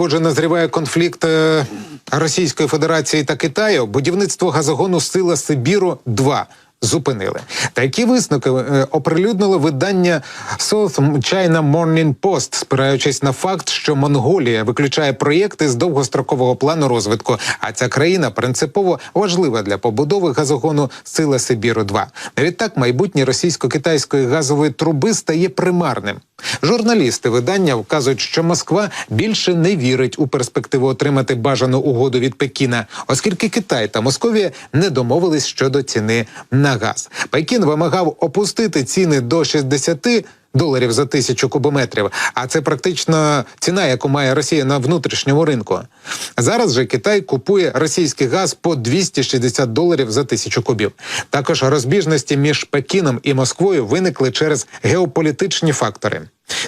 схоже, назріває конфлікт е, Російської Федерації та Китаю. Будівництво газогону Сила Сибіру 2 Зупинили такі висновки е, оприлюднило видання South China Morning Post, спираючись на факт, що Монголія виключає проєкти з довгострокового плану розвитку. А ця країна принципово важлива для побудови газогону Сила Сибіру 2 Відтак майбутнє російсько-китайської газової труби стає примарним. Журналісти видання вказують, що Москва більше не вірить у перспективу отримати бажану угоду від Пекіна, оскільки Китай та Московія не домовились щодо ціни на газ. Пекін вимагав опустити ціни до 60 доларів за тисячу кубометрів. А це практично ціна, яку має Росія на внутрішньому ринку. Зараз же Китай купує російський газ по 260 доларів за тисячу кубів. Також розбіжності між Пекіном і Москвою виникли через геополітичні фактори.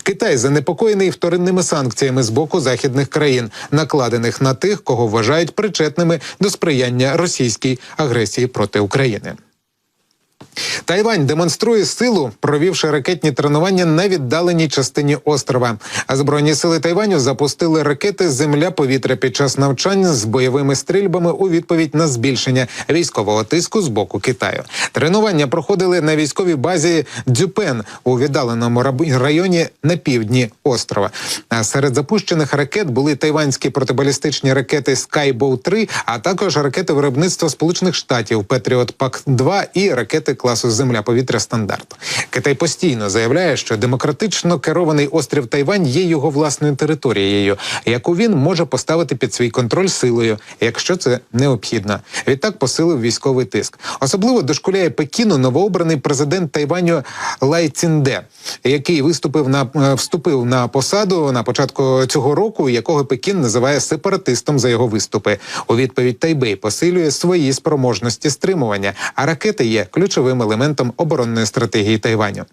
Китай занепокоєний вторинними санкціями з боку західних країн, накладених на тих, кого вважають причетними до сприяння російській агресії проти України. Тайвань демонструє силу, провівши ракетні тренування на віддаленій частині острова. А збройні сили Тайваню запустили ракети Земля-повітря під час навчань з бойовими стрільбами у відповідь на збільшення військового тиску з боку Китаю. Тренування проходили на військовій базі Дзюпен у віддаленому районі на півдні острова. А серед запущених ракет були тайванські протибалістичні ракети Skybow 3 а також ракети виробництва Сполучених Штатів Петріот Пак 2 і ракети класу Земля-повітря стандарт. Китай постійно заявляє, що демократично керований острів Тайвань є його власною територією, яку він може поставити під свій контроль силою, якщо це необхідно. Відтак посилив військовий тиск. Особливо дошкуляє Пекіну новообраний президент Тайваню Лай Цінде, який виступив на е, вступив на посаду на початку цього року, якого Пекін називає сепаратистом за його виступи. У відповідь Тайбей посилює свої спроможності стримування, а ракети є ключовим елементом оборонної стратегії Тайваню.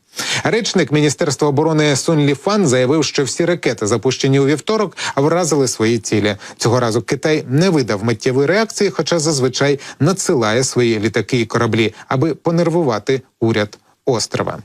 Речник Міністерства оборони Сун Ліфан заявив, що всі ракети, запущені у вівторок, вразили свої цілі. Цього разу Китай не видав миттєвої реакції, хоча зазвичай надсилає свої літаки і кораблі, аби понервувати уряд острова.